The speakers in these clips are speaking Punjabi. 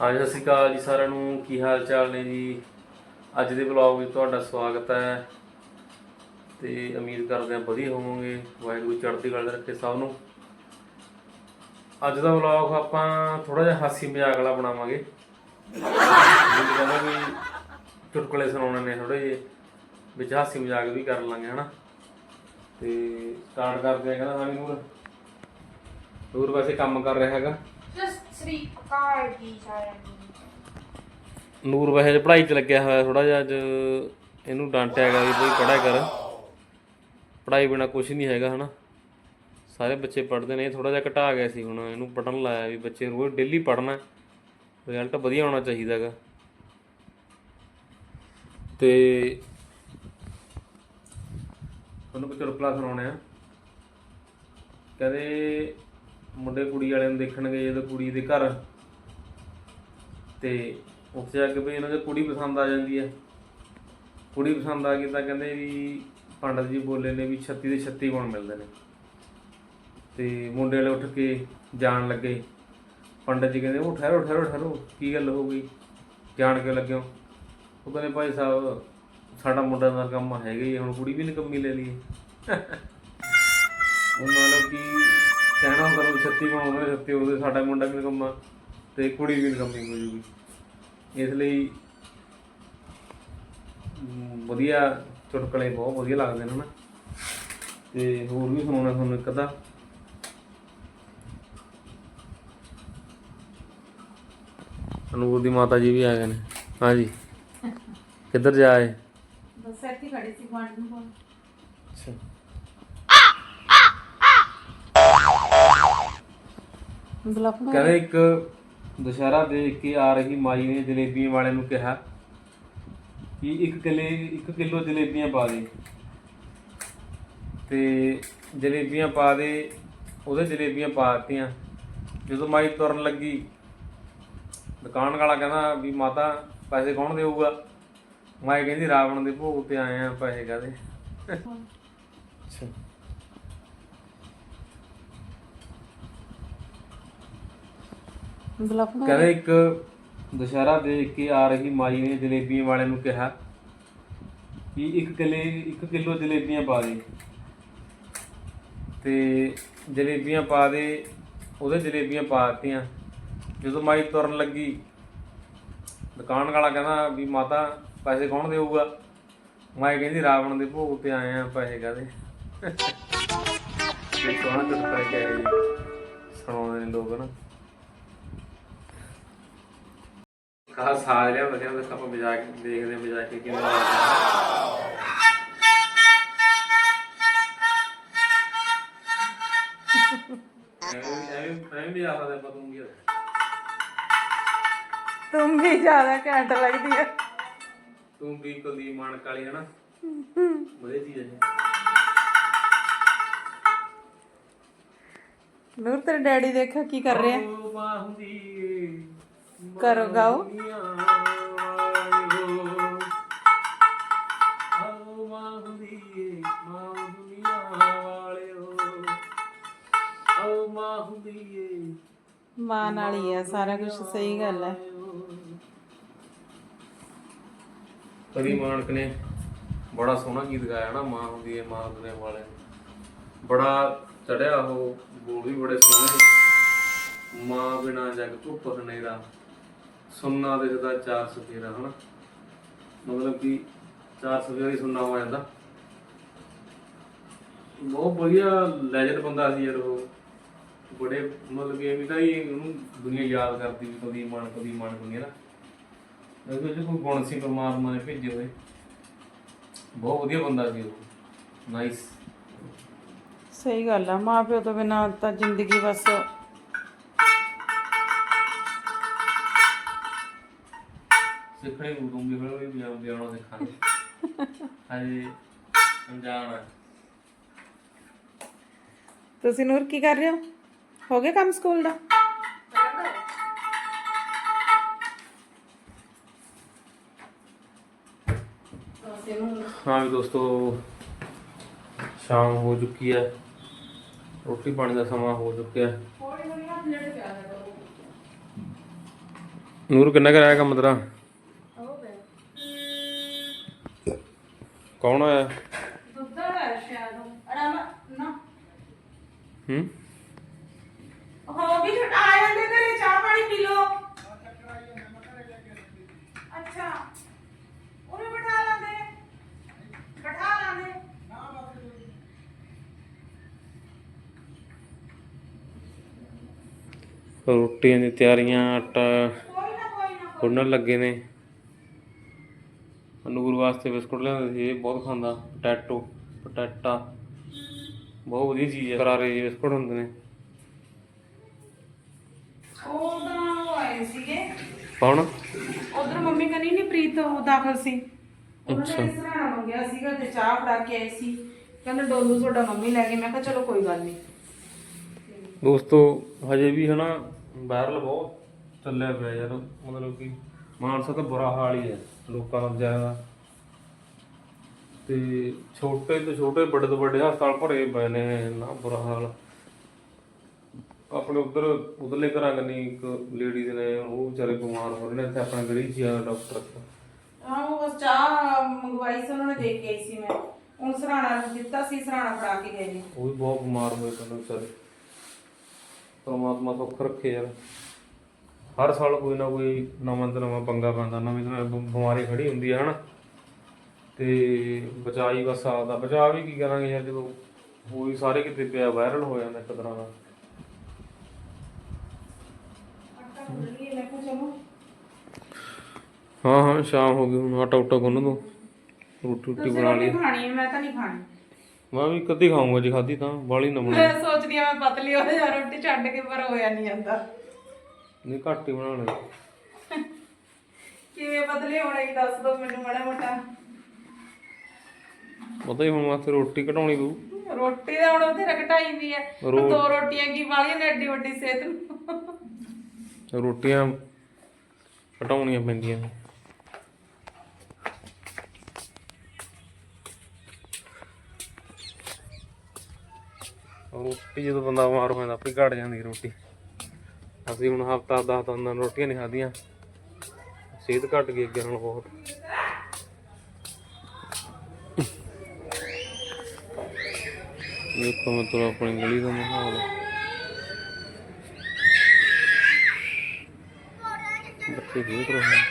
ਹਾਂਜੀ, ਸਤਿ ਸ਼੍ਰੀ ਅਕਾਲ ਜੀ ਸਾਰਿਆਂ ਨੂੰ। ਕੀ ਹਾਲ ਚਾਲ ਨੇ ਜੀ? ਅੱਜ ਦੇ ਵਲੌਗ ਵਿੱਚ ਤੁਹਾਡਾ ਸਵਾਗਤ ਹੈ ਤੇ ਉਮੀਦ ਕਰਦੇ ਹਾਂ ਵਧੀਆ ਹੋਵੋਗੇ। ਵਾਹਿਗੁਰੂ ਚੜ੍ਹਦੀ ਕਲਾ ਰੱਖੇ ਸਭ ਨੂੰ। ਅੱਜ ਦਾ ਵਲੌਗ ਆਪਾਂ ਥੋੜਾ ਜਿਹਾ ਹਾਸੀ ਮਜ਼ਾਕ ਵਾਲਾ ਬਣਾਵਾਂਗੇ। ਜਿਵੇਂ ਕਹਿੰਦਾ ਵੀ ਚੁਟਕਲੇ ਸੁਣਾਉਣੇ ਨੇ ਥੋੜੇ ਜਿਹੇ, ਵਿੱਚ ਹਾਸੀ ਮਜ਼ਾਕ ਵੀ ਕਰ ਲਾਂਗੇ, ਹਨਾ? ਤੇ ਸਟਾਰਟ ਕਰਦੇ ਆ ਕਹਿੰਦਾ ਹਾਂ ਨੂਰ। ਨੂਰ ਵੈਸੇ ਕੰਮ ਕਰ ਰਿਹਾ ਹੈਗਾ। ਸ੍ਰੀ ਅਕਾਲ ਜੀ ਸਾਰਿਆਂ ਨੂੰ ਨੂਰ ਵੈਸੇ ਪੜ੍ਹਾਈ 'ਚ ਲੱਗਿਆ ਹੋਇਆ ਥੋੜਾ ਜਿਹਾ, ਅੱਜ ਇਹਨੂੰ ਡਾਂਟਿਆ ਗਿਆ ਵੀ ਬਈ ਪੜ੍ਹਾਈ ਕਰ। ਪੜ੍ਹਾਈ ਬਿਨਾ ਕੁਝ ਨਹੀਂ ਹੈਗਾ, ਹਨਾ। ਸਾਰੇ ਬੱਚੇ ਪੜ੍ਹਦੇ ਨੇ ਥੋੜਾ ਜਿਹਾ ਘਟਾ ਗਿਆ ਸੀ ਹੁਣ, ਇਹਨੂੰ ਪੜਨ ਲਾਇਆ ਵੀ ਬੱਚੇ ਰੋਜ਼ ਡੇਲੀ ਪੜਨਾ ਰਿਜ਼ਲਟ ਵਧੀਆ ਆਉਣਾ ਚਾਹੀਦਾ ਹੈਗਾ। ਤੇ ਤੁਹਾਨੂੰ ਕੁਝ ਚੁਟਕਲਾ ਸੁਣਾਉਣੇ ਆ? ਕਹਿੰਦੇ ਮੁੰਡੇ ਕੁੜੀ ਵਾਲਿਆਂ ਨੂੰ ਦੇਖਣ ਗਏ ਜਦੋਂ ਕੁੜੀ ਦੇ ਘਰ। ਤੇ ਉੱਥੇ ਜਾ ਕੇ ਵੀ ਇਹਨਾਂ ਦੇ ਕੁੜੀ ਪਸੰਦ ਆ ਜਾਂਦੀ ਹੈ ਕੁੜੀ ਪਸੰਦ ਆ ਗਈ ਤਾਂ ਕਹਿੰਦੇ ਵੀ ਪੰਡਤ ਜੀ ਬੋਲੇ ਨੇ ਵੀ 36 ਦੇ 36 ਗੁਣ ਮਿਲਦੇ ਨੇ। ਤੇ ਮੁੰਡੇ ਵਾਲੇ ਉੱਠ ਕੇ ਜਾਣ ਲੱਗੇ। ਪੰਡਤ ਜੀ ਕਹਿੰਦੇ ਉਹ ਠਹਿਰੋ ਠਹਿਰੋ ਠਹਿਰੋ ਕੀ ਗੱਲ ਹੋ ਗਈ? ਜਾਣ ਕੇ ਲੱਗਿਓ ਉਹ ਕਹਿੰਦੇ ਭਾਈ ਸਾਹਿਬ ਸਾਡਾ ਮੁੰਡਾ ਦਾ ਕੰਮ ਹੈਗਾ ਹੀ ਹੈ, ਹੁਣ ਕੁੜੀ ਵੀ ਨਿਕੰਮੀ ਲੈ ਲਈਏ। ਉਹ ਮਤਲਬ ਕਿ ਕਹਿਣਾ ਹੁੰਦਾ ਵੀ 36 ਗੁਣ ਉਹਦੇ 36 ਉਹਦੇ ਸਾਡਾ ਮੁੰਡਾ ਵੀ ਨਿਕੰਮਾ ਤੇ ਕੁੜੀ ਵੀ ਨਿਕੰਮੀ ਹੋ ਜੂਗੀ। ਇਸ ਲਈ ਵਧੀਆ ਚੁਟਕਲੇ ਬਹੁਤ ਵਧੀਆ ਲੱਗਦੇ ਨੇ ਨਾ। ਤੇ ਹੋਰ ਵੀ ਸੁਣਾਉਣਾ ਤੁਹਾਨੂੰ ਇੱਕ ਅੱਧਾ। ਅਨੂਰ ਦੀ ਮਾਤਾ ਜੀ ਵੀ ਆ ਗਏ ਨੇ। ਹਾਂਜੀ। ਕਿੱਧਰ ਜਾਏ ਬਸ ਇੱਥੇ ਖੜੇ ਸੀ ਗਵਾਂਢ ਨੂੰ ਕੋਲ ਅੱਛਾ ਬਲਫ ਕਹਿੰਦੇ ਇੱਕ ਦੁਸ਼ਹਿਰਾ ਦੇਖ ਕੇ ਆ ਰਹੀ ਮਾਈ ਨੇ ਜਲੇਬੀਆਂ ਵਾਲੇ ਨੂੰ ਕਿਹਾ ਕਿ ਇੱਕ ਕਿਲੇ ਇੱਕ ਕਿਲੋ ਜਲੇਬੀਆਂ ਪਾ ਦੇ। ਤੇ ਜਲੇਬੀਆਂ ਪਾ ਦੇ ਉਹਦੇ ਜਲੇਬੀਆਂ ਪਾ ਦਿੱਤੀਆਂ। ਜਦੋਂ ਮਾਈ ਤੁਰਨ ਲੱਗੀ ਦੁਕਾਨ ਵਾਲਾ ਕਹਿੰਦਾ ਵੀ ਮਾਤਾ ਪੈਸੇ ਕੌਣ ਦੇਊਗਾ? ਮਾਈ ਕਹਿੰਦੀ ਰਾਵਣ ਦੇ ਭੋਗ ਤੇ ਆਏ ਆ ਪੈਸੇ ਕਾਦੇ ਅੱਛਾ। ਬਲਫ ਕਹਿੰਦੇ ਇੱਕ ਦੁਸ਼ਹਿਰਾ ਦੇਖ ਕੇ ਆ ਰਹੀ ਮਾਈ ਨੇ ਜਲੇਬੀਆਂ ਵਾਲੇ ਨੂੰ ਕਿਹਾ ਕਿ ਇੱਕ ਕਿਲੇ, ਇੱਕ ਕਿਲੋ ਜਲੇਬੀਆਂ ਪਾ ਦੇ। ਤੇ ਜਲੇਬੀਆਂ ਪਾ ਦੇ, ਉਹਦੇ ਜਲੇਬੀਆਂ ਪਾ ਦਿੱਤੀਆਂ। ਜਦੋਂ ਮਾਈ ਤੁਰਨ ਲੱਗੀ, ਦੁਕਾਨ ਵਾਲਾ ਕਹਿੰਦਾ ਵੀ ਮਾਤਾ, ਪੈਸੇ ਕੌਣ ਦੇਊਗਾ? ਮਾਈ ਕਹਿੰਦੀ, ਰਾਵਣ ਦੇ ਭੋਗ ਤੇ ਆਏ ਆ, ਪੈਸੇ ਕਾਦੇ ਇਹ ਸੋਹਣਾ ਚੁਟਕਲਾ ਕਿ ਸੁਣਾਉਂਦੇ ਨੇ ਲੋਕ ਨਾ। ਕਹਾ ਸਾਰਿਆਂ ਵਧੀਆ ਉਹਦੇ ਆਪਾਂ ਵਜਾ ਕੇ ਦੇਖਦੇ ਵਜਾ ਕੇ ਕਿਵੇਂ ਲੱਗਦਾ ਐਵੇਂ ਐਵੇਂ ਐਵੇਂ ਵੀ ਆ। ਤੂੰ ਕੀ ਵੀ ਜ਼ਿਆਦਾ ਘੈਂਟ ਲੱਗਦੀ ਹੈ ਤੂੰ ਵੀ ਕੁਲਦੀਪ ਮਾਨਕ ਵਾਲੀ ਹੈ ਨਾ। ਵਧੀਆ ਚੀਜ਼ ਕਰੋ ਗਾਓ। ਦੁਨੀਆਂ ਮਾਂ ਨਾਲ ਹੀ ਆ, ਸਾਰਾ ਕੁਝ ਸਹੀ ਗੱਲ ਹੈ ਕਰੀ ਮਾਨਕ ਨੇ ਬੜਾ ਸੋਹਣਾ ਗੀਤ ਗਾਇਆ ਨਾ, ਮਾਂ ਹੁੰਦੀ ਏ, ਮਾਂ ਦੁਨੀਆਂ ਵਾਲੇ। ਬੜਾ ਚੜਿਆ ਉਹ, ਬੋਲ ਵੀ ਬੜੇ ਸੋਹਣੇ। ਮਾਂ ਬਿਨਾ ਜਗ ਧੁੱਪ ਹਨੇਰਾ। ਸੁਣਨਾ ਦਿਖਦਾ ਚਾਰ ਸਫੇਰਾ, ਹਨਾ? ਮਤਲਬ ਕਿ ਚਾਰ ਸਫੇਰਾ ਹੀ ਸੁਣਨਾ ਹੋ ਜਾਂਦਾ। ਬਹੁਤ ਵਧੀਆ ਲੈਜੈਂਡ ਬੰਦਾ ਸੀ ਯਾਰ ਉਹ। ਬੜੇ, ਮਤਲਬ ਕਿ ਐਵੇਂ ਤਾਂ ਹੀ ਉਹਨੂੰ ਦੁਨੀਆ ਯਾਦ ਕਰਦੀ ਵੀ ਕਦੀ ਮਨ ਕਦੀ ਮਨ ਹੁੰਦੀ ਹੈ ਨਾ ਉਹਦੇ ਵਿੱਚ ਕੋਈ ਗੁਣ ਸੀ, ਪਰਮਾਤਮਾ ਨੇ ਭੇਜੇ ਹੋਏ। ਬਹੁਤ ਵਧੀਆ ਬੰਦਾ ਸੀ ਉਹ। ਨਾਈਸ ਸਹੀ ਗੱਲ ਆ ਮਾਂ ਪਿਓ ਤੋਂ ਬਿਨਾਂ ਤਾਂ ਜ਼ਿੰਦਗੀ ਬਸ ਸਿੱਖਣੇ ਦੂੰਗੀ ਫਿਰ ਵੀ ਬਿਆਨ ਬਿਆਨੋਂ ਸਿੱਖਾਂਗੇ ਹਾਂਜੀ ਹੈ ਤੁਸੀਂ ਨੂਰ ਕੀ ਕਰ ਰਹੇ ਹੋ? ਹੋ ਗਿਆ ਕੰਮ ਸਕੂਲ ਦਾ? ਹਾਂ ਵੀ ਦੋਸਤੋ ਸ਼ਾਮ ਹੋ ਚੁੱਕੀ ਹੈ ਰੋਟੀ ਪਾਣੀ ਦਾ ਸਮਾਂ ਹੋ ਚੁੱਕਿਆ। ਹੈ ਨੂਰ ਕਿੰਨਾ ਕਰਾਇਆ ਕੰਮ ਤੇਰਾ? ਕੌਣ ਆਇਆ ਦੁੱਧ ਵਾਲਾ ਸ਼ਾਇਦ ਅੜਾ ਨਾ ਹੂੰ? ਹੋ ਵੀ ਛੁੱਟ ਆ ਜਾਂਦੇ ਘਰੇ ਚਾਹ ਪਾਣੀ ਪੀ ਲੋ ਅੱਛਾ। ਉਹਨੇ ਬਿਠਾ ਲਾਂਦੇ। ਬਿਠਾ ਲਾਂਦੇ। ਰੋਟੀਆਂ ਦੀ ਤਿਆਰੀਆਂ ਆਟਾ ਕੋਈ ਨਾ ਕੋਈ ਨਾ। ਗੁੰਨਣ ਲੱਗੇ ਨੇ। ਨੂਰ ਵਾਸਤੇ ਬਿਸਕੁਟ ਲਿਆਂਦੇ ਸੀ ਇਹ ਬਹੁਤ ਖਾਂਦਾ ਪਟੈਟੋ ਪਟੈਟਾ। ਬਹੁਤ ਵਧੀਆ ਚੀਜ਼ ਹੈ ਕਰਾਰੇ ਜਿਹੇ ਬਿਸਕੁਟ ਹੁੰਦੇ ਨੇ। ਉਹ ਤਾਂ ਉਹ ਆਏ ਸੀਗੇ। ਕੌਣ? ਉਧਰ ਮੰਮੀ ਕਨੀ ਨਹੀਂ ਪ੍ਰੀਤ ਉਹ ਦਾਖਲ ਸੀ। ਉਹਨਾਂ ਨੇ ਸਰਾਣਾ ਮੰਗਿਆ ਸੀਗਾ ਤੇ ਚਾਹ ਫੜਾ ਕੇ ਆਏ ਸੀ। ਕਹਿੰਦਾ ਡੋਲੂ ਤੁਹਾਡਾ ਮੰਮੀ ਲੈ ਗਏ। ਮੈਂ ਕਿਹਾ ਚਲੋ ਕੋਈ ਗੱਲ ਨਹੀਂ ਦੋਸਤੋ ਹਜੇ ਵੀ ਹਨਾ ਵਾਇਰਲ ਬਹੁਤ ਚੱਲਿਆ ਪਿਆ ਯਾਰ ਮਤਲਬ ਕਿ ਮਾਨਸਾ ਤਾਂ ਬੁਰਾ ਹਾਲ ਹੀ ਹੈ। ਲੋਕਾਂ ਦਾ ਜ਼ਿਆਦਾ ਤੇ ਛੋਟੇ ਤੋਂ ਛੋਟੇ ਵੱਡੇ ਤੋਂ ਵੱਡੇ ਹਸਪਤਾਲ ਭਰੇ ਪਏ ਨੇ ਨਾ ਬੁਰਾ ਹਾਲ। ਆਪਣੇ ਉਧਰ ਉਧਰਲੇ ਘਰਾਂ ਕੰਨੀ ਇੱਕ ਲੇਡੀਜ਼ ਨੇ ਉਹ ਵਿਚਾਰੇ ਬਿਮਾਰ ਹੋ ਰਹੇ ਨੇ ਇੱਥੇ ਆਪਣੇ ਗਲੀ 'ਚ ਹੀ ਆ ਡਾਕਟਰ ਹਾਂ ਉਹ ਬਸ ਚਾਹ ਮੰਗਵਾਈ ਸੀ ਉਹਨਾਂ ਨੇ ਦੇ ਕੇ ਆਈ ਸੀ ਮੈਂ। ਉਹ ਸਰਾਣਾ ਦਿੱਤਾ ਸੀ ਸਰਾਣਾ ਫੜਾ ਕੇ ਗਏ ਨੇ। ਉਹ ਵੀ ਬਹੁਤ ਬਿਮਾਰ ਹੋਏ ਪਏ ਨੇ ਵਿਚਾਰੇ। ਪਰਮਾਤਮਾ ਸੁੱਖ ਰੱਖੇ ਯਾਰ। ਹਰ ਸਾਲ ਕੋਈ ਨਾ ਕੋਈ ਨਵਾਂ ਤੋਂ ਨਵਾਂ ਪੰਗਾ ਪੈਂਦਾ ਨਵੀਂ ਤੋਂ ਨਵੀਂ ਬਿਮਾਰੀ ਖੜੀ ਹੁੰਦੀ ਹੈ ਹਨਾ? ਤੇ ਬਚਾਈ ਬਸ ਆਦਾ ਬਚਾ ਵੀ ਕੀ ਕਰਾਂਗੇ ਯਾਰ ਜਦੋਂ ਹੋਈ ਸਾਰੇ ਕਿਤੇ ਪਿਆ ਵਾਇਰਲ ਹੋ ਜਾਂਦਾ ਇੱਕ ਤਰ੍ਹਾਂ ਦਾ। ਹਾਂ ਹਾਂ ਸ਼ਾਮ ਹੋ ਗਈ ਹੁਣ ਆਟਾ ਉਟਾ ਗੁੰਨ ਦੋ ਰੋਟੀ ਰੋਟੀ ਬਣਾ ਲਈ। ਰੋਟੀ ਖਾਣੀ ਹੈ ਮੈਂ ਤਾਂ ਨਹੀਂ ਖਾਣੀ। ਮੈਂ ਵੀ ਕਦੀ ਖਾਊਂਗਾ ਜੀ ਖਾਦੀ ਤਾਂ ਬਾਲੀ ਨਾ ਬਣਾ। ਮੈਂ ਸੋਚਦੀ ਆ ਮੈਂ ਪਤਲੀ ਹੋ ਜਾ ਰੋਟੀ ਛੱਡ ਕੇ ਪਰ ਹੋਇਆ ਨਹੀਂ ਜਾਂਦਾ। ਨਹੀਂ ਘੱਟ ਹੀ ਬਣਾ ਲਈ ਕਿਵੇਂ ਪਤਲੀ ਹੋਣਾ ਹੀ ਦੱਸ ਦੋ ਮੈਨੂੰ ਮਾੜਾ ਮੋਟਾ। ਪਤਾ ਹੀ ਹੁਣ ਵਾਸਤੇ ਰੋਟੀ ਘਟਾਉਣੀ ਪਊ। ਰੋਟੀ ਦਾ ਹੁਣ ਉਹਦੇ ਰਕਟਾਈ ਵੀ ਹੈ ਰੋ- ਦੋ ਰੋਟੀਆਂ ਕੀ ਵਾਲੀਆਂ ਨੇ ਐਡੀ ਵੱਡੀ ਸਿਹਤ ਨੂੰ। ਰੋਟੀਆਂ ਘਟਾਉਣੀਆਂ ਪੈਂਦੀਆਂ ਨੇ। ਰੋਟੀ ਜਦੋਂ ਬੰਦਾ ਬਿਮਾਰ ਹੋ ਜਾਂਦਾ ਆਪੇ ਘਟ ਜਾਂਦੀ ਰੋਟੀ। ਅਸੀਂ ਹੁਣ ਹਫਤਾ 10 ਦਿਨ ਰੋਟੀਆਂ ਨਹੀਂ ਖਾਧੀਆਂ। ਸਿਹਤ ਘਟ ਗਈ ਅੱਗੇ ਨਾਲੋਂ ਬਹੁਤ। ਦੇਖੋ ਮਤਲਬ ਆਪਣੀ ਗਲੀ ਦਾ ਮਾਹੌਲ। ਬੱਚੇ ਖੇਡ ਰਹੇ ਹਨ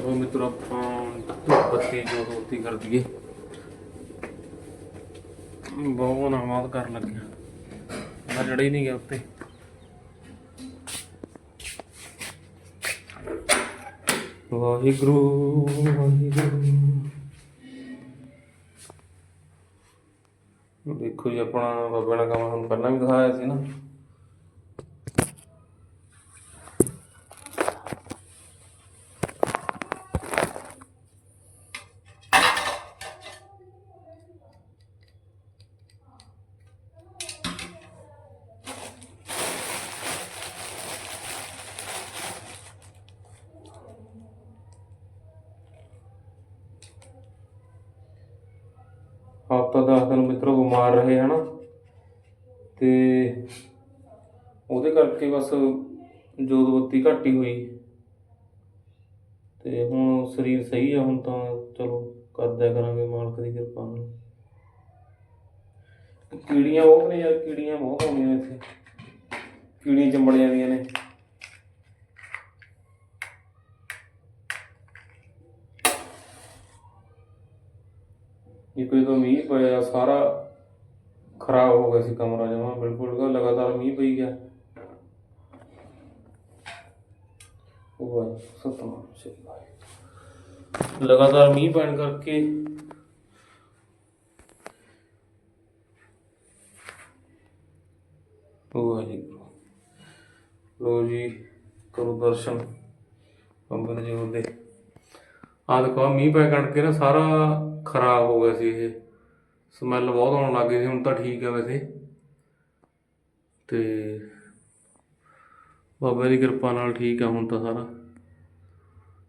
ਉਹ ਮਿੱਤਰ, ਆਪਾਂ ਧੁੱਪ ਬੱਤੀ ਜੋ ਹੋਤੀ ਕਰ ਦਈਏ। ਬਹੁਤ ਨਮਾਜ਼ ਕਰਨ ਲੱਗਿਆ। ਮੈਂ ਜੜਾ ਹੀ ਨਹੀਂ ਗਿਆ ਉੱਤੇ। ਵਾਹਿਗੁਰੂ ਵਾਹਿਗੁਰੂ। ਦੇਖੋ ਜੀ, ਆਪਣਾ ਬਾਬੇ ਨਾਲ ਕੰਮ ਤੁਹਾਨੂੰ ਪਹਿਲਾਂ ਵੀ ਦਿਖਾਇਆ ਸੀ ਨਾ। ਹਫ਼ਤਾ ਦਸ ਦਿਨ ਮਿੱਤਰੋ ਬਿਮਾਰ ਰਹੇ ਹਨਾ। ਤੇ ਉਹਦੇ ਕਰਕੇ ਬਸ ਜੋਤ ਬੱਤੀ ਘੱਟ ਹੀ ਹੋਈ। ਤੇ ਹੁਣ ਸਰੀਰ ਸਹੀ ਆ, ਹੁਣ ਤਾਂ ਚਲੋ ਕਰਦਿਆ ਕਰਾਂਗੇ ਮਾਲਕ ਦੀ ਕਿਰਪਾ ਨਾਲ। ਕੀੜੀਆਂ ਬਹੁਤ ਨੇ ਯਾਰ, ਕੀੜੀਆਂ ਬਹੁਤ ਆਉਂਦੀਆਂ ਇੱਥੇ। ਕੀੜੀਆਂ ਚੰਬੜ ਜਾਂਦੀਆਂ ਨੇ। ਇਹ ਕੋਈ ਮੀਂਹ ਪਿਆ ਸਾਰਾ ਖਰਾਬ ਹੋ ਗਿਆ ਸੀ ਕਮਰਾ ਜਮਾ, ਬਿਲਕੁਲ ਲਗਾਤਾਰ ਮੀਂਹ ਪਈ ਗਿਆ। ਉਹ ਸਤਨਾਮ ਸ੍ਰੀ ਵਾਹਿਗੁਰੂ। ਲਗਾਤਾਰ ਮੀਂਹ ਪੈਣ ਕਰਕੇ ਵਾਹਿਗੁਰੂ ਲੋ ਜੀ ਕਰੋ ਦਰਸ਼ਨ ਅੰਬਰ ਜੀ ਉਹਦੇ ਆਹ ਦੇਖੋ ਮੀਂਹ ਪੈ ਕਰਕੇ ਨਾ ਸਾਰਾ ਖਰਾਬ ਹੋ ਗਿਆ ਸੀ ਇਹ। ਸਮੈਲ ਬਹੁਤ ਆਉਣ ਲੱਗ ਗਈ ਸੀ, ਹੁਣ ਤਾਂ ਠੀਕ ਹੈ ਵੈਸੇ। ਤੇ ਬਾਬਾ ਦੀ ਕਿਰਪਾ ਨਾਲ ਠੀਕ ਆ ਹੁਣ ਤਾਂ ਸਾਰਾ।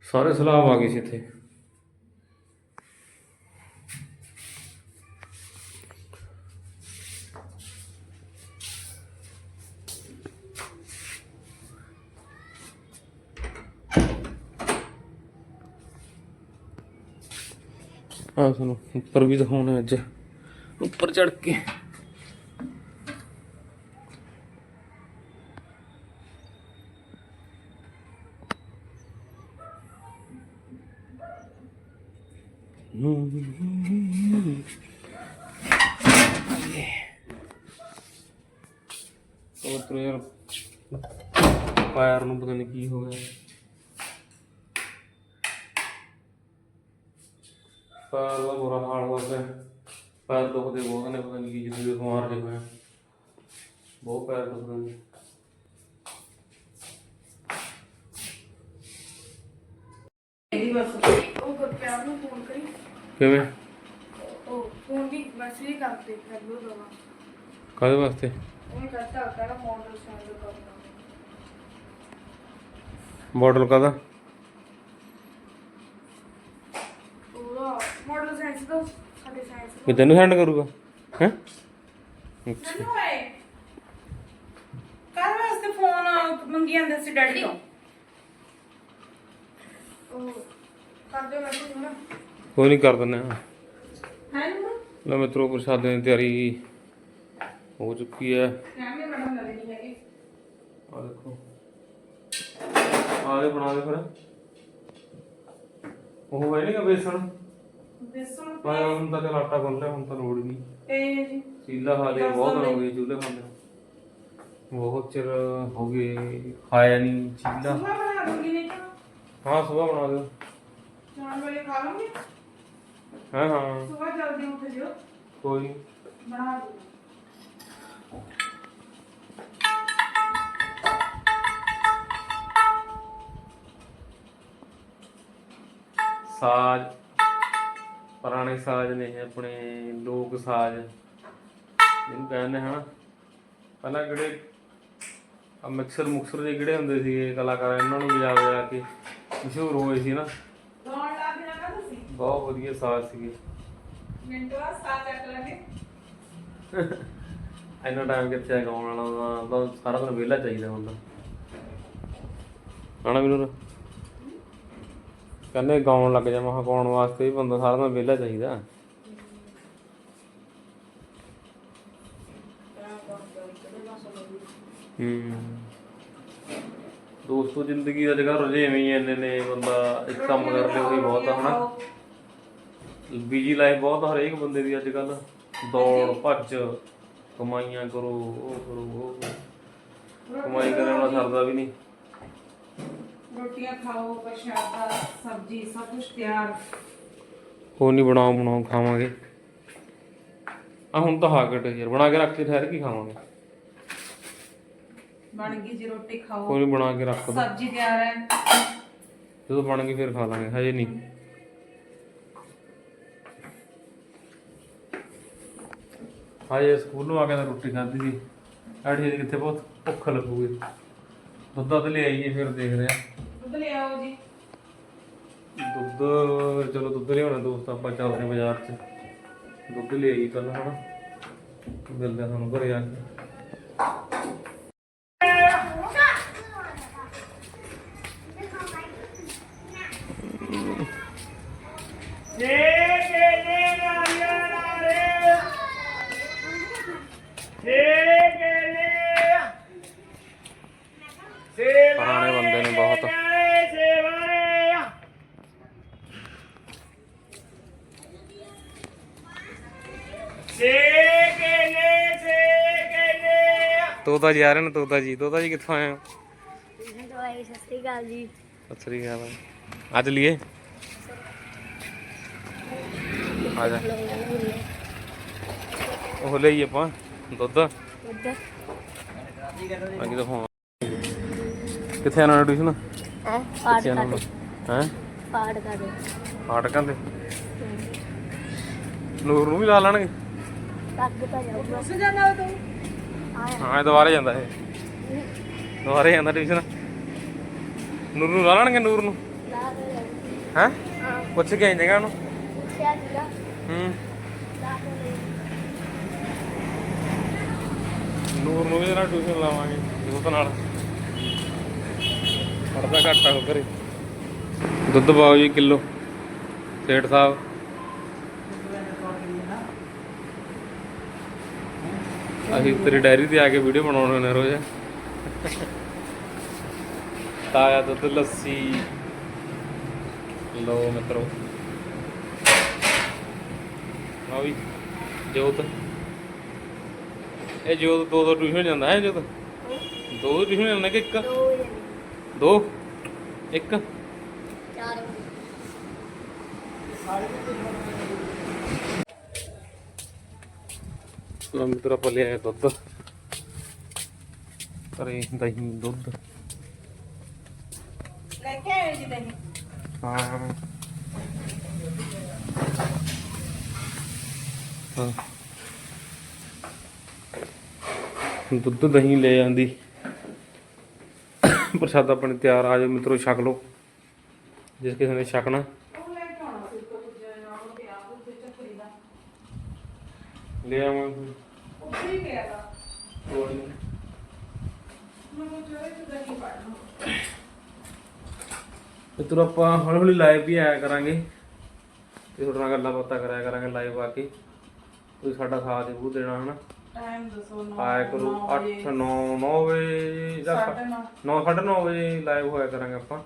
ਸਾਰੇ ਸਲਾਬ ਆ ਗਏ ਸੀ ਇੱਥੇ। ਆ ਤੁਹਾਨੂੰ ਉੱਪਰ ਵੀ ਦਿਖਾਉਣੇ ਅੱਜ। ਉੱਪਰ ਚੜ ਕੇ ਉਹ ਤਰ ਯਾਰ ਪੈਰ ਨੂੰ ਪਤਾ ਨਹੀਂ ਕੀ ਹੋ ਗਿਆ ਪੈਰ ਦਾ ਬੁਰਾ ਹਾਲ ਹੋ। ਗਿਆ ਪੈਰ ਦੁਖਦੇ ਬਹੁਤ ਨੇ ਪਤਾ ਨਹੀਂ ਕੀ ਜਿੱਦ ਬਿਮਾਰ ਜੇ ਹੋਇਆ ਬਹੁਤ ਪੈਰ ਦੁਖਦੇ ਨੇ। ਇਹਦੀ ਬਸ ਉਹ ਗੁਰਪਿਆਰ ਨੂੰ ਫੋਨ ਕਰੀ। ਕਿਵੇਂ? ਉਹ ਫੋਨ ਵੀ ਮੈਸੇਜ ਕਰਦੇ ਕਰ ਲੋ ਦਵਾ ਕਾਹਦੇ ਵਾਸਤੇ? ਉਹ ਕਰਤਾ ਕਹਿੰਦਾ ਮਾਡਲ ਸੈਂਡ ਕਰਨਾ। ਮਾਡਲ ਕਾਹਦਾ ਉਹਦਾ ਮਾਡਲ ਸਾਇੰਸ ਦਾ ਸਾਡੇ ਸਾਇੰਸ ਕਿ ਤੈਨੂੰ ਸੈਂਡ ਕਰੂਗਾ? ਹੈ? ਅੱਛਾ। ਕੱਲ ਵਾਸਤੇ ਫੋਨ ਮੰਗੀ ਜਾਂਦੇ ਸੀ ਡੈਡੀ ਤੋਂ। ਉਹ ਕਰਦੇ ਮੈਸੇਜ ਨਾ। ਕੋਈ ਨਹੀਂ ਕਰ ਦਿੰਦੇ ਹਾਂ ਹੈ ਨੂੰ ਲੈ ਮਿੱਤਰੋ ਪ੍ਰਸ਼ਾਦੇ ਦੀ ਤਿਆਰੀ ਹੋ ਚੁੱਕੀ ਹੈ। ਕੈਮਰੇ ਮੈਡਮ ਲੱਗੇ ਨਹੀਂ ਹੈਗੇ। ਆ ਦੇਖੋ। ਆ ਦੇ ਬਣਾ ਦੇ ਫਿਰ। ਉਹ ਹੈ ਨਹੀਂ ਬੇਸਣ। ਬੇਸਣ ਮੈਂ ਹੁਣ ਤਾਂ ਚਲ ਆਟਾ ਗੁੰਨ ਲਿਆ ਹੁਣ ਤਾਂ ਲੋੜ ਨਹੀਂ ਤੇ ਜੀ ਖਾ ਲਿਆ ਬਹੁਤ ਦਿਨ ਹੋ ਗਏ ਚੂਲੇ ਖਾਂਦੇ ਬਹੁਤ ਚਿਰ ਹੋ ਗਏ ਖਾਇਆ ਨਹੀਂ ਚੀਲਾ। ਸੁਬਾ ਬਣਾ ਦੂੰਗੀ ਨਹੀਂ ਤਾਂ। ਹਾਂ ਸਵੇਰ ਬਣਾ ਦਿਓ। ਚਾਰ ਵੇਲੇ ਖਾ ਲਵਾਂਗੇ ਹਾਂ ਹਾਂ। ਸੁਬਾ ਜਲਦੀ ਉੱਠ ਜਿਓ। ਕੋਈ ਨੀ। ਬਣਾ ਦੂੰਗੀ। ਸਾਜ਼ ਪੁਰਾਣੇ ਸਾਜ਼ ਨੇ ਆਪਣੇ ਲੋਕ ਸਾਜ਼। ਜਿਹਨੂੰ ਕਹਿੰਦੇ ਹਨ। ਪਹਿਲਾਂ ਕਿਹੜੇ ਆ ਮਿਕਸਰ ਮੁਕਸਰ ਦੇ ਕਿਹੜੇ ਹੁੰਦੇ ਸੀਗੇ ਕਲਾਕਾਰ ਇਹਨਾਂ ਨੂੰ ਵਜਾ ਵਜਾ ਕੇ ਮਸ਼ਹੂਰ ਹੋਏ ਸੀ ਨਾ। ਗਾਉਣ ਲੱਗ ਜਾਣਾ ਤੁਸੀਂ। ਬਹੁਤ ਵਧੀਆ ਸਾਜ਼ ਸੀਗੇ। ਮਿੰਟੋ ਬਾਅਦ ਸਾਹ ਚੱਕ ਲਾਂਗੇ। ਇੰਨਾ ਟਾਈਮ ਕਿੱਥੇ ਆ ਗਾਉਣ ਵਾਲਾ ਤਾਂ ਸਾਰਾ ਦਿਨ ਵਿਹਲਾ ਚਾਹੀਦਾ ਹੁੰਦਾ। ਹਣਾ ਮੈਨੂੰ ਕਹਿੰਦੇ ਗਾਉਣ ਲੱਗ ਜਾ ਮਹਾ ਗਾਉਣ ਵਾਸਤੇ ਵੀ ਬੰਦਾ ਸਾਰਾ ਦਿਨ ਵਿਹਲਾ ਚਾਹੀਦਾ। ਹੂੰ। ਦੋਸਤੋ, ਜ਼ਿੰਦਗੀ ਦਾ ਜਗ੍ਹਾ ਰੁਝੇਵੇਂ ਹੀ ਇੰਨੇ ਨੇ, ਬੰਦਾ ਇੱਕ ਕੰਮ ਕਰ ਲੇ, ਉਹੀ ਬਹੁਤ ਆ, ਹਨਾ? ਬਿਜ਼ੀ ਲਾਈਫ ਬਹੁਤ ਹਰੇਕ ਬੰਦੇ ਦੀ ਅੱਜ ਕੱਲ ਦੌੜ, ਭੱਜ, ਕਮਾਈਆਂ ਕਰੋ, ਉਹ ਕਰੋ ਉਹ ਕਰੋ। ਕਮਾਈ ਕਰਨ ਵਾਲਾ ਸਰਦਾ ਵੀ ਨਹੀਂ। ਰੋਟੀਆਂ ਖਾਓ ਪ੍ਰਸ਼ਾਦਾ ਸਬਜ਼ੀ ਸਭ ਕੁਝ ਤਿਆਰ। ਕੋਈ ਨਹੀਂ ਬਣਾਓ ਬਣਾਓ ਖਾਵਾਂਗੇ। ਆ ਹੁਣ ਤਾਂ ਹਾਕਟ ਯਾਰ ਬਣਾ ਕੇ ਰੱਖ ਕੇ ਠਹਿਰ ਕੇ ਖਾਵਾਂਗੇ। ਬਣ ਗਈ ਜੀ ਰੋਟੀ ਖਾਓ। ਕੋਈ ਨਹੀਂ ਬਣਾ ਕੇ ਰੱਖ ਦੋ। ਸਬਜ਼ੀ ਤਿਆਰ ਹੈ। ਜਦੋਂ ਬਣ ਗਈ ਫਿਰ ਖਾ ਲਾਂਗੇ ਹਜੇ ਨਹੀਂ ਹਜੇ ਸਕੂਲੋਂ ਆ ਕੇ ਤਾਂ ਰੋਟੀ ਖਾਧੀ ਸੀ। ਅੜੀ ਕਿੱਥੇ ਬਹੁਤ ਭੁੱਖ ਲੱਗੂਗੀ। ਦੁੱਧ ਦੱਧ ਲੈ ਆਈਏ ਫਿਰ ਦੇਖਦੇ ਆ ਦੁੱਧ ਲਿਆਓ ਜੀ। ਦੁੱਧ ਚਲੋ ਦੁੱਧ ਲਿਆਉਣਾ ਦੋਸਤ ਆਪਾਂ ਚੱਲਦੇ ਹਾਂ ਬਾਜ਼ਾਰ 'ਚ। ਦੁੱਧ ਲੈ ਆਈ ਕੱਲ ਹਨਾ। ਮਿਲਦੇ ਤੁਹਾਨੂੰ ਘਰੇ ਆ ਕੇ। ਪੁਰਾਣੇ ਬੰਦੇ ਨੇ ਬਹੁਤ ਤੋਤਾ ਜੀ ਆ ਰਹੇ ਨੇ ਤੋਤਾ ਜੀ। ਤੋਤਾ ਜੀ ਕਿੱਥੋਂ ਆਏ ਹੋ? ਦਵਾਈ ਸਤਿ ਸ਼੍ਰੀ ਅਕਾਲ ਜੀ। ਸਤਿ ਸ੍ਰੀ ਅਕਾਲ। ਅੱਜ ਲਈਏ ਆ ਜਾ। ਉਹ ਲਈ ਆਪਾਂ ਦੁੱਧ। ਉੱਧਰ ਅੱਜ ਤਾਂ ਕਿੱਥੇ ਆਣਾ ਟਿਊਸ਼ਨ ਹੈ? ਪਾਠ ਹੈ? ਪਾਠ ਨੂਰ ਨੂੰ ਵੀ ਲਾ ਲੈਣਗੇ। ਪੱਗ ਤਾਂ ਜਾਊਗਾ। ਉਸ ਜਾਣਾ ਤੂੰ? ਹਾਂ ਇਹ ਦੁਬਾਰੇ ਜਾਂਦਾ ਇਹ ਦੁਬਾਰੇ ਜਾਂਦਾ ਟਿਊਸ਼ਨ ਨੂਰ ਨੂੰ ਲਾ ਲੈਣਗੇ ਨੂਰ ਨੂੰ ਲਾ ਕੇ ਜਾਊ। ਹੈ ਹਾਂ ਪੁੱਛ ਕੇ ਆਈ ਜਗਾ ਉਹਨੂੰ ਪੁੱਛਿਆ ਸੀਗਾ ਹੂੰ ਲਾ ਕੇ ਲੈ ਨੂਰ ਨੂੰ ਵੀ ਜਰਾ ਟਿਊਸ਼ਨ ਲਾਵਾਂਗੇ ਜੋਤ ਨਾਲ ਪੜਦਾ ਘੱਟ ਆ ਉਹ ਘਰੇ ਦੁੱਧ ਪਾਓ ਜੀ ਕਿਲੋ ਸੇਠ ਸਾਹਿਬ ਅਸੀਂ ਤੇਰੀ ਡਾਇਰੀ ਤੇ ਆ ਕੇ ਵੀਡੀਓ ਬਣਾਉਣੇ ਹੁੰਦੇ ਰੋਜ਼। ਤਾਇਆ ਦੁੱਧ ਲੱਸੀ। ਲਓ ਮਿੱਤਰੋ। ਆ ਵੀ ਜੋਤ। ਇਹ ਜੋਤ ਦੋ ਦੋ ਟਿਊਸ਼ਨ ਜਾਂਦਾ ਹੈ ਜੋਤ? ਦੋ ਦੋ ਟਿਊਸ਼ਨ ਜਾਂਦਾ ਕਿ ਇੱਕ? ਦੋ ਇੱਕ? ਚਾਰ। ਲਓ ਮਿੱਤਰ ਆਪਾਂ ਲਿਆਏ ਦੁੱਧ। ਕਰੇ ਦਹੀਂ ਦੁੱਧ। ਲੈ ਕੇ ਆਏ ਜੀ ਦਹੀਂ। ਹਾਂ। ਹਾਂ। ਦੁੱਧ ਦਹੀਂ ਲੈ ਜਾਂਦੀ ਪ੍ਰਸ਼ਾਦਾ ਆਪਣੇ ਤਿਆਰ ਆ ਜਾਓ ਮਿੱਤਰੋ ਛਕ ਲਓ। ਜਿਸ ਕਿਸੇ ਨੇ ਛਕਣਾ ਉਹ ਲੈ ਕੇ ਆਉਣਾ ਸੀ ਤੋਂ ਕੁਝ ਨਾਲ ਪਿਆ ਉਹ ਤੇ ਚੱਕਰੀ ਦਾ ਵੀ। ਮੈਨੂੰ ਪੜਨਾ ਮਿੱਤਰੋ ਆਪਾਂ ਹੌਲੀ ਹੌਲੀ ਲਾਈਵ ਵੀ ਆਇਆ ਕਰਾਂਗੇ। ਤੇ ਤੁਹਾਡੇ ਨਾਲ ਗੱਲਾਂ ਬਾਤਾਂ ਕਰਾਇਆ ਕਰਾਂਗੇ ਲਾਈਵ ਆ ਕੇ। ਤੁਸੀਂ ਸਾਡਾ ਸਾਥ ਜ਼ਰੂਰ ਦੇਣਾ ਹਨਾ? ਟਾਈਮ ਦੱਸੋ ਆਇਆ ਕਰੋ 8 9 9 ਵਜੇ ਜਾਂ ਸਾਢੇ ਨੌ। 9 9:30 ਵਜੇ ਲਾਈਵ ਹੋਇਆ ਕਰਾਂਗੇ ਆਪਾਂ।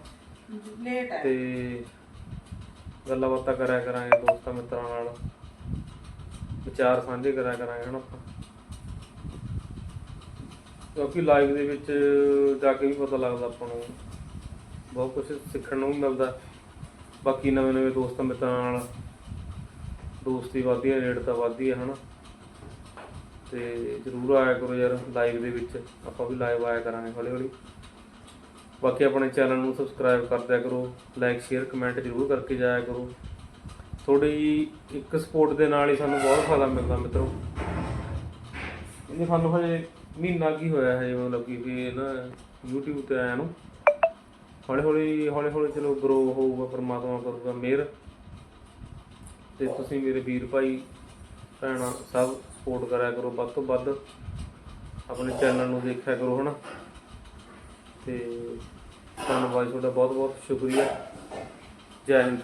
ਲੇਟ ਹੈ। ਤੇ ਗੱਲਾਂ ਬਾਤਾਂ ਕਰਿਆ ਕਰਾਂਗੇ ਦੋਸਤਾਂ ਮਿੱਤਰਾਂ ਨਾਲ। ਵਿਚਾਰ ਸਾਂਝੇ ਕਰਿਆ ਕਰਾਂਗੇ ਹਨਾ ਆਪਾਂ। ਕਿਉਂਕਿ ਲਾਈਵ ਦੇ ਵਿੱਚ ਜਾ ਕੇ ਵੀ ਪਤਾ ਲੱਗਦਾ ਆਪਾਂ ਨੂੰ। ਬਹੁਤ ਕੁਝ ਸਿੱਖਣ ਨੂੰ ਵੀ ਮਿਲਦਾ। ਬਾਕੀ ਨਵੇਂ ਨਵੇਂ ਦੋਸਤਾਂ ਮਿੱਤਰਾਂ ਨਾਲ ਦੋਸਤੀ ਵਧਦੀ ਹੈ, ਰੇਟ ਤਾਂ ਵਧਦੀ ਹੈ, ਹਨਾ। ਤੇ ਜਰੂਰ ਆਇਆ ਕਰੋ ਯਾਰ ਲਾਈਵ ਦੇ ਵਿੱਚ। ਆਪਾਂ ਵੀ ਲਾਈਵ ਆਇਆ ਕਰਾਂਗੇ ਹੌਲੀ ਹੌਲੀ ਬਾਕੀ ਆਪਣੇ ਚੈਨਲ ਨੂੰ ਸਬਸਕ੍ਰਾਈਬ ਕਰ ਦਿਆ ਕਰੋ। ਲਾਈਕ ਸ਼ੇਅਰ ਕਮੈਂਟ ਜ਼ਰੂਰ ਕਰਕੇ ਜਾਇਆ ਕਰੋ। ਤੁਹਾਡੀ ਇੱਕ ਸਪੋਰਟ ਦੇ ਨਾਲ ਹੀ ਸਾਨੂੰ ਬਹੁਤ ਫਾਇਦਾ ਮਿਲਦਾ ਮਿੱਤਰੋ। ਇਹ ਸਾਨੂੰ ਹਜੇ ਮਹੀਨਾ ਕੀ ਹੋਇਆ ਹੈ ਮਤਲਬ ਕਿ ਵੀ ਨਾ YouTube ਤੇ ਆਇਆ ਨੂੰ। ਹੌਲੀ ਹੌਲੀ ਹੌਲੀ ਹੌਲੀ ਚਲੋ ਗਰੋ ਹੋਊਗਾ, ਪਰਮਾਤਮਾ ਕਰੂਗਾ, ਮਿਹਰ। ਤੇ ਤੁਸੀਂ ਮੇਰੇ ਵੀਰ ਭਾਈ, ਭੈਣਾਂ ਸਭ ਸਪੋਰਟ ਕਰਿਆ ਕਰੋ ਵੱਧ ਤੋਂ ਵੱਧ। ਆਪਣੇ ਚੈਨਲ ਨੂੰ ਦੇਖਿਆ ਕਰੋ, ਹਨਾ। ਤੇ ਧੰਨਵਾਦ ਤੁਹਾਡਾ ਬਹੁਤ ਬਹੁਤ ਸ਼ੁਕਰੀਆ। ਜੈ ਹਿੰਦ।